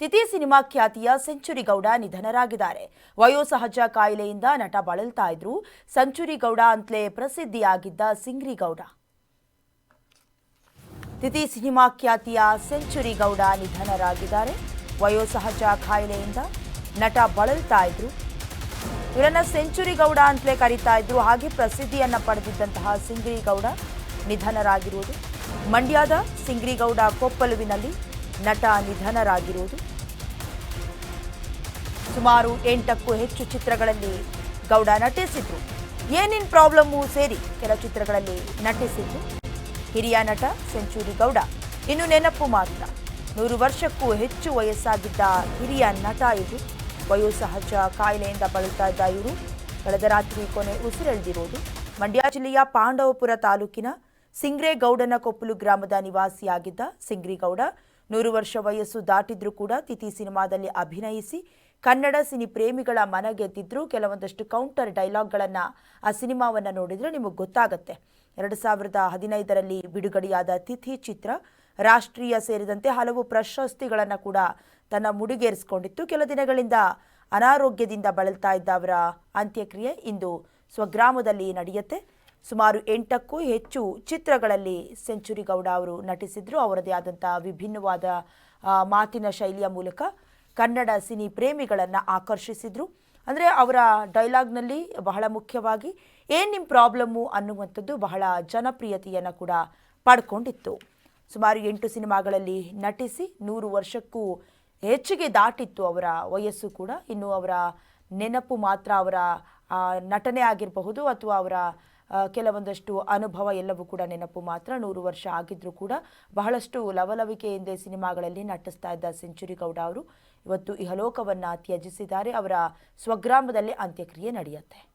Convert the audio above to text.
ತಿಥಿ ಸಿನಿಮಾ ಖ್ಯಾತಿಯ ಸೆಂಚುರಿ ಗೌಡ ನಿಧನರಾಗಿದ್ದಾರೆ ವಯೋಸಹಜ ಕಾಯಿಲೆಯಿಂದ ನಟ ಬಳಲ್ತಾ ಇದ್ರು. ಸೆಂಚುರಿ ಗೌಡ ಅಂತಲೇ ಪ್ರಸಿದ್ಧಿಯಾಗಿದ್ದ ಸಿಂಗ್ರಿ ಗೌಡ ತಿಥಿ ಸಿನಿಮಾ ಖ್ಯಾತಿಯ ಸೆಂಚುರಿ ಗೌಡ ನಿಧನರಾಗಿದ್ದಾರೆ ವಯೋಸಹಜ ಕಾಯಿಲೆಯಿಂದ ನಟ ಬಳಲ್ತಾ ಇದ್ರು. ಇವರನ್ನ ಸೆಂಚುರಿ ಗೌಡ ಅಂತಲೇ ಕರೀತಾ ಇದ್ರು. ಹಾಗೆ ಪ್ರಸಿದ್ಧಿಯನ್ನ ಪಡೆದಿದ್ದಂತಹ ಸಿಂಗ್ರಿ ಗೌಡ ನಿಧನರಾಗಿರುವುದು. ಮಂಡ್ಯದ ಸಿಂಗ್ರಿ ಗೌಡ ಕೊಪ್ಪಲುವಿನಲ್ಲಿ ನಟ ನಿಧನರಾಗಿರುವುದು. ಸುಮಾರು ಎಂಟಕ್ಕೂ ಹೆಚ್ಚು ಚಿತ್ರಗಳಲ್ಲಿ ಗೌಡ ನಟಿಸಿದ್ರು. ಏನೇನು ಪ್ರಾಬ್ಲಮ್ಮು ಸೇರಿ ಕೆಲ ಚಿತ್ರಗಳಲ್ಲಿ ನಟಿಸಿದ್ರು. ಹಿರಿಯ ನಟ ಸೆಂಚುರಿ ಗೌಡ ಇನ್ನು ನೆನಪು ಮಾತ್ರ ನೂರು ವರ್ಷಕ್ಕೂ ಹೆಚ್ಚು ವಯಸ್ಸಾಗಿದ್ದ ಹಿರಿಯ ನಟ ಇದು ವಯೋಸಹಜ ಕಾಯಿಲೆಯಿಂದ ಬಳಲ್ತಾ ಇದ್ದ ಇವರು ಕಳೆದ ರಾತ್ರಿ ಕೊನೆ ಉಸಿರೆಳೆದಿರೋದು. ಮಂಡ್ಯ ಜಿಲ್ಲೆಯ ಪಾಂಡವಪುರ ತಾಲೂಕಿನ ಸಿಂಗ್ರೇಗೌಡನ ಕೊಪ್ಪಲು ಗ್ರಾಮದ ನಿವಾಸಿಯಾಗಿದ್ದ ಸಿಂಗ್ರಿಗೌಡ ನೂರು ವರ್ಷ ವಯಸ್ಸು ದಾಟಿದ್ರೂ ಕೂಡ ತಿಥಿ ಸಿನಿಮಾದಲ್ಲಿ ಅಭಿನಯಿಸಿ ಕನ್ನಡ ಸಿನಿ ಪ್ರೇಮಿಗಳ ಮನಗೆದ್ದಿದ್ರು ಕೆಲವೊಂದಷ್ಟು ಕೌಂಟರ್ ಡೈಲಾಗ್ಗಳನ್ನು ಆ ಸಿನಿಮಾವನ್ನು ನೋಡಿದ್ರೆ ನಿಮಗೆ ಗೊತ್ತಾಗತ್ತೆ. ಎರಡು ಸಾವಿರದ ಹದಿನೈದರಲ್ಲಿ ಬಿಡುಗಡೆಯಾದ ತಿಥಿ ಚಿತ್ರ ರಾಷ್ಟ್ರೀಯ ಸೇರಿದಂತೆ ಹಲವು ಪ್ರಶಸ್ತಿಗಳನ್ನು ಕೂಡ ತನ್ನ ಮುಡಿಗೇರಿಸಿಕೊಂಡಿತ್ತು. ಕೆಲ ದಿನಗಳಿಂದ ಅನಾರೋಗ್ಯದಿಂದ ಬಳಲ್ತಾ ಇದ್ದ ಅವರ ಅಂತ್ಯಕ್ರಿಯೆ ಇಂದು ಸ್ವಗ್ರಾಮದಲ್ಲಿ ನಡೆಯುತ್ತೆ. ಸುಮಾರು ಎಂಟಕ್ಕೂ ಹೆಚ್ಚು ಚಿತ್ರಗಳಲ್ಲಿ ಸೆಂಚುರಿ ಗೌಡ ಅವರು ನಟಿಸಿದ್ರು. ಅವರದೇ ಆದಂಥ ವಿಭಿನ್ನವಾದ ಮಾತಿನ ಶೈಲಿಯ ಮೂಲಕ ಕನ್ನಡ ಸಿನಿ ಪ್ರೇಮಿಗಳನ್ನು ಆಕರ್ಷಿಸಿದ್ರು. ಅಂದರೆ ಅವರ ಡೈಲಾಗ್ನಲ್ಲಿ ಬಹಳ ಮುಖ್ಯವಾಗಿ ಏನು ನಿಮ್ಮ ಪ್ರಾಬ್ಲಮ್ಮು ಅನ್ನುವಂಥದ್ದು ಬಹಳ ಜನಪ್ರಿಯತೆಯನ್ನು ಕೂಡ ಪಡ್ಕೊಂಡಿತ್ತು. ಸುಮಾರು ಎಂಟು ಸಿನಿಮಾಗಳಲ್ಲಿ ನಟಿಸಿ ನೂರು ವರ್ಷಕ್ಕೂ ಹೆಚ್ಚಿಗೆ ದಾಟಿತ್ತು ಅವರ ವಯಸ್ಸು ಕೂಡ. ಇನ್ನು ಅವರ ನೆನಪು ಮಾತ್ರ ಅವರ ನಟನೆ ಆಗಿರಬಹುದು ಅಥವಾ ಅವರ ಕೆಲವೊಂದಷ್ಟು ಅನುಭವ ಎಲ್ಲವೂ ಕೂಡ ನೆನಪು ಮಾತ್ರ. ನೂರು ವರ್ಷ ಆಗಿದ್ರೂ ಕೂಡ ಬಹಳಷ್ಟು ಲವಲವಿಕೆಯಿಂದ ಸಿನಿಮಾಗಳಲ್ಲಿ ನಟಿಸ್ತಾ ಇದ್ದ ಸೆಂಚುರಿ ಗೌಡ ಅವರು ಇವತ್ತು ಇಹಲೋಕವನ್ನು ತ್ಯಜಿಸಿದ್ದಾರೆ. ಅವರ ಸ್ವಗ್ರಾಮದಲ್ಲಿ ಅಂತ್ಯಕ್ರಿಯೆ ನಡೆಯುತ್ತೆ.